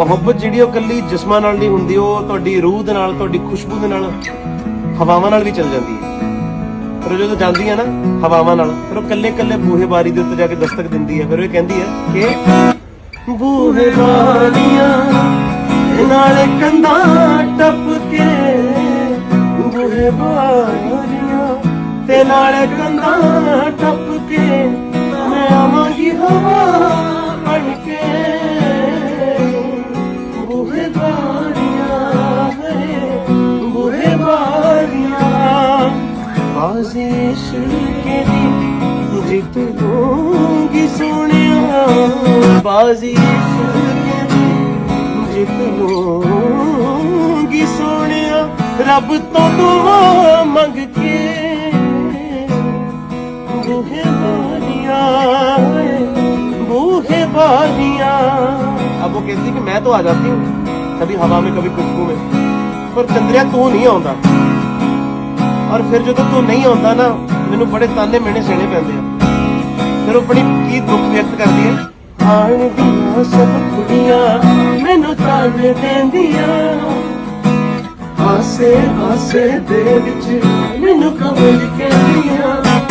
ਮੁਹੱਬਤ ਜਿਹੜੀ ਉਹ ਕੱਲੀ ਜਿਸਮਾਂ ਨਾਲ ਨਹੀਂ ਹੁੰਦੀ, ਉਹ ਤੁਹਾਡੀ ਰੂਹ ਦੇ ਨਾਲ, ਤੁਹਾਡੀ ਖੁਸ਼ਬੂ ਦੇ ਨਾਲ, ਹਵਾਵਾਂ ਨਾਲ ਵੀ ਚੱਲ ਜਾਂਦੀ ਹੈ। ਪਰ ਜਦੋਂ ਜਾਂਦੀ ਹੈ ਨਾ, ਹਵਾਵਾਂ ਨਾਲ, ਫਿਰ ਉਹ ਕੱਲੇ ਕੱਲੇ ਬੂਹੇ ਬਾਰੀ ਦੇ ਉੱਤੇ ਜਾ ਕੇ ਦਸਤਕ ਦਿੰਦੀ ਹੈ। ਫਿਰ ਇਹ ਕਹਿੰਦੀ ਹੈ ਕਿ ਬੂਹੇ ਬਾਰੀਆਂ ਇਹ ਨਾਲੇ ਕੰਧਾਂ ਟੱਪ ਕੇ ਬੂਹੇ ਬਾਰੀਆਂ ਤੇ ਨਾਲੇ ਕੰਧਾਂ ਸਾਜ਼ਿਸ਼ ਕਰੀ ਜਿੱਤ ਲੂੰਗੀ ਸੋਹਣਿਆ ਬਾਜ਼ੀ ਜਿੱਤ ਲੂੰਗੀ ਸੋਹਣਿਆ ਰੱਬ ਤੋਂ ਦੁਆ ਮੰਗ ਕੇ ਬੂਹੇ ਬਾਨੀਆਂ ਬੂਹੇ ਬਾਨੀਆਂ। अब वो कहती कि मैं तो आ जाती हूँ। कभी हवा में कभी खुशबू में। पर चंद्रिया तू नहीं आंदा ਔਰ ਫਿਰ ਜਦੋਂ ਤੂੰ ਨਹੀਂ ਆਉਂਦਾ ਨਾ, ਮੈਨੂੰ ਬੜੇ ਤਾਨੇ ਮਿਹਣੇ ਸਹਿਣੇ ਪੈਂਦੇ ਆ। ਫਿਰ ਉਹ ਬੜੀ ਕੀ ਦੁੱਖ ਵਿਅਕਤ ਕਰਦੀ ਹੈ? ਆਣ ਦੀਆਂ ਸਭ ਕੁੜੀਆਂ ਮੈਨੂੰ ਤਾਨੇ ਦਿੰਦੀਆਂ। ਹਾਸੇ ਹਾਸੇ ਦੇ ਵਿੱਚ ਮੈਨੂੰ ਕਮਲ